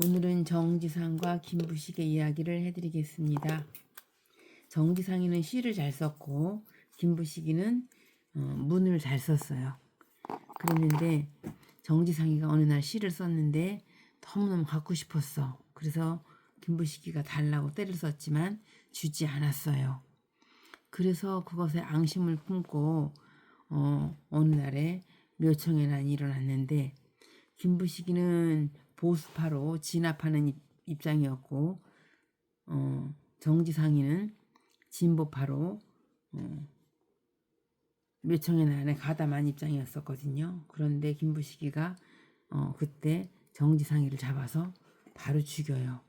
오늘은 정지상과 김부식의 이야기를 해드리겠습니다. 정지상이는 시를 잘 썼고 김부식이는 어, 문을 잘 썼어요. 그랬는데 정지상이가 어느 날 시를 썼는데 너무너무 갖고 싶었어. 그래서 김부식이가 달라고 때를 썼지만 주지 않았어요. 그래서 그것에 앙심을 품고 어, 어느 날에 묘청의 난이 일어났는데 김부식이는 보수파로 진압하는 입- 입장이었고 어, 정지상이는 진보파로 어, 묘청의 난에 가담한 입장이었었거든요. 그런데 김부식이가 어, 그때 정지상이를 잡아서 바로 죽여요.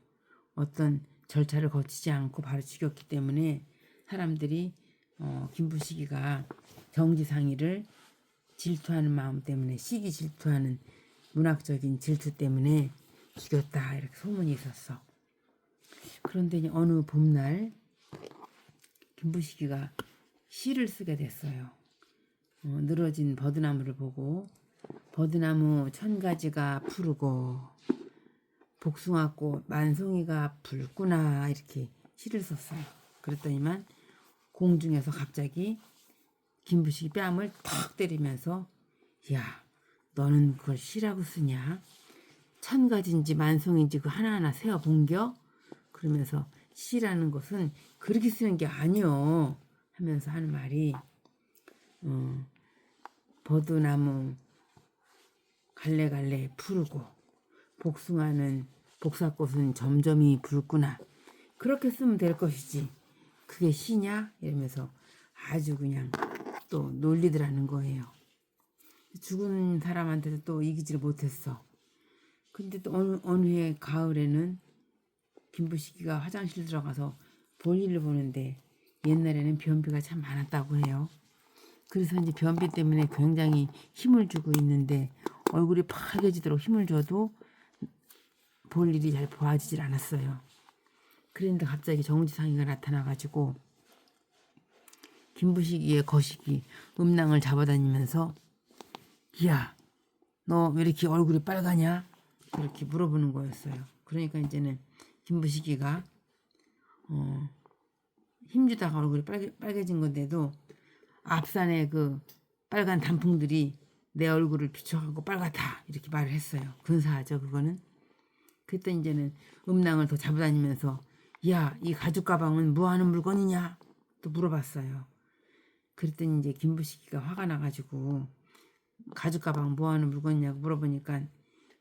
어떤 절차를 거치지 않고 바로 죽였기 때문에 사람들이 어, 김부식이가 정지상이를 질투하는 마음 때문에 시기 질투하는 문학적인 질투 때문에 죽였다 이렇게 소문이 있었어. 그런데 어느 봄날 김부식이가 시를 쓰게 됐어요. 어, 늘어진 버드나무를 보고 버드나무 천 가지가 푸르고 복숭아꽃 만송이가 붉구나 이렇게 시를 썼어요. 그랬더니만 공중에서 갑자기 김부식이 뺨을 탁 때리면서 야 너는 그걸 시라고 쓰냐? 천 가지인지 만송인지 그 하나하나 세어 본겨? 그러면서 시라는 것은 그렇게 쓰는 게 아니요 하면서 하는 말이 어, 버드나무 갈래갈래 푸르고 복숭아는 복사꽃은 점점이 붉구나. 그렇게 쓰면 될 것이지. 그게 시냐? 이러면서 아주 그냥 또 놀리더라는 거예요. 죽은 사람한테도 또 이기지를 못했어. 근데 또 어느, 어느 해 가을에는 김부식이가 화장실 들어가서 볼일을 보는데 옛날에는 변비가 참 많았다고 해요. 그래서 이제 변비 때문에 굉장히 힘을 주고 있는데 얼굴이 파래지도록 힘을 줘도 볼 일이 잘 보아지질 않았어요. 그런데 갑자기 정지상이가 나타나가지고 김부식이의 거시기 음낭을 잡아다니면서 야, 너 왜 이렇게 얼굴이 빨가냐? 그렇게 물어보는 거였어요. 그러니까 이제는 김부식이가 어, 힘주다가 얼굴이 빨개, 빨개진 건데도 앞산에 그 빨간 단풍들이 내 얼굴을 비춰가고 빨갛다 이렇게 말을 했어요. 근사하죠 그거는. 그때 이제는 음낭을 더 잡아다니면서 야 이 가죽 가방은 뭐하는 물건이냐 또 물어봤어요. 그랬더니 이제 김부식이가 화가 나가지고 가죽 가방 뭐하는 물건이냐고 물어보니까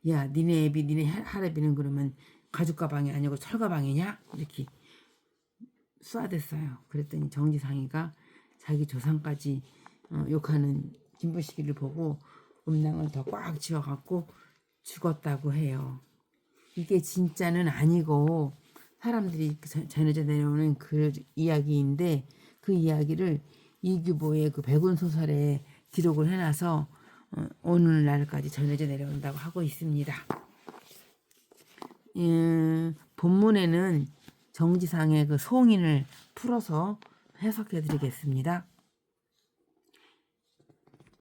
야 니네 애비 니네 할- 할애비는 그러면 가죽 가방이 아니고 철 가방이냐 이렇게 쏴댔어요. 그랬더니 정지상이가 자기 조상까지 어, 욕하는 김부식이를 보고 음낭을 더 꽉 쥐어갖고 죽었다고 해요. 이게 진짜는 아니고 사람들이 그 전- 전해져 내려오는 그 이야기인데 그 이야기를 이규보의 그 백운 소설에 기록을 해놔서 어, 오늘날까지 전해져 내려온다고 하고 있습니다. 음, 본문에는 정지상의 그 송인을 풀어서 해석해 드리겠습니다.